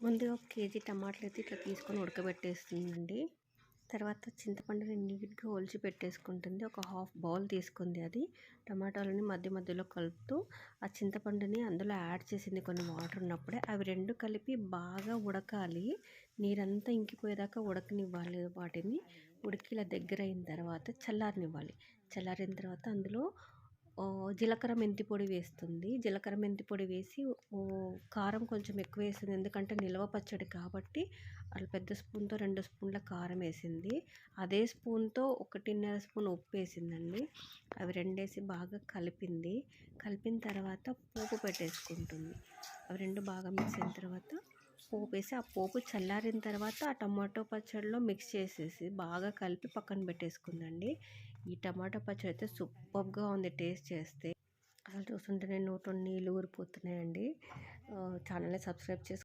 ముందుగా ఒక కేజీ టమాటాలు అయితే ఇట్లా తీసుకొని ఉడకబెట్టేస్తుందండి. తర్వాత చింతపండుని నీట్గా ఒలిచి పెట్టేసుకుంటుంది. ఒక హాఫ్ బౌల్ తీసుకుంది అది. టమాటాలని మధ్య మధ్యలో కలుపుతూ ఆ చింతపండుని అందులో యాడ్ చేసింది కొన్ని వాటర్ ఉన్నప్పుడే. అవి రెండు కలిపి బాగా ఉడకాలి. నీరంతా ఇంకిపోయేదాకా ఉడకనివ్వాలి వాటిని. ఉడికి ఇలా దగ్గర అయిన తర్వాత చల్లారనివ్వాలి. చల్లారిన తర్వాత అందులో జీలకర్ర మెంతి పొడి వేస్తుంది. జీలకర్ర మెంతి పొడి వేసి కారం కొంచెం ఎక్కువ వేసింది. ఎందుకంటే నిల్వ పచ్చడి కాబట్టి అలా పెద్ద స్పూన్తో రెండు స్పూన్ల కారం వేసింది. అదే స్పూన్తో ఒకటిన్నర స్పూన్ ఉప్పు వేసిందండి. అవి రెండేసి బాగా కలిపింది. కలిపిన తర్వాత పోపు పెట్టేసుకుంటుంది. అవి రెండు బాగా మిక్స్ అయిన తర్వాత పోపు వేసి ఆ పోపు చల్లారిన తర్వాత ఆ టమాటో పచ్చడిలో మిక్స్ చేసేసి బాగా కలిపి పక్కన పెట్టేసుకుందండి. ఈ టమాటో పచ్చడి అయితే సూపర్గా ఉంది టేస్ట్ చేస్తే. అసలు చూస్తుంటేనే నోట్లో నీళ్ళు ఊరిపోతున్నాయండి. ఛానల్ని సబ్స్క్రైబ్ చేసుకో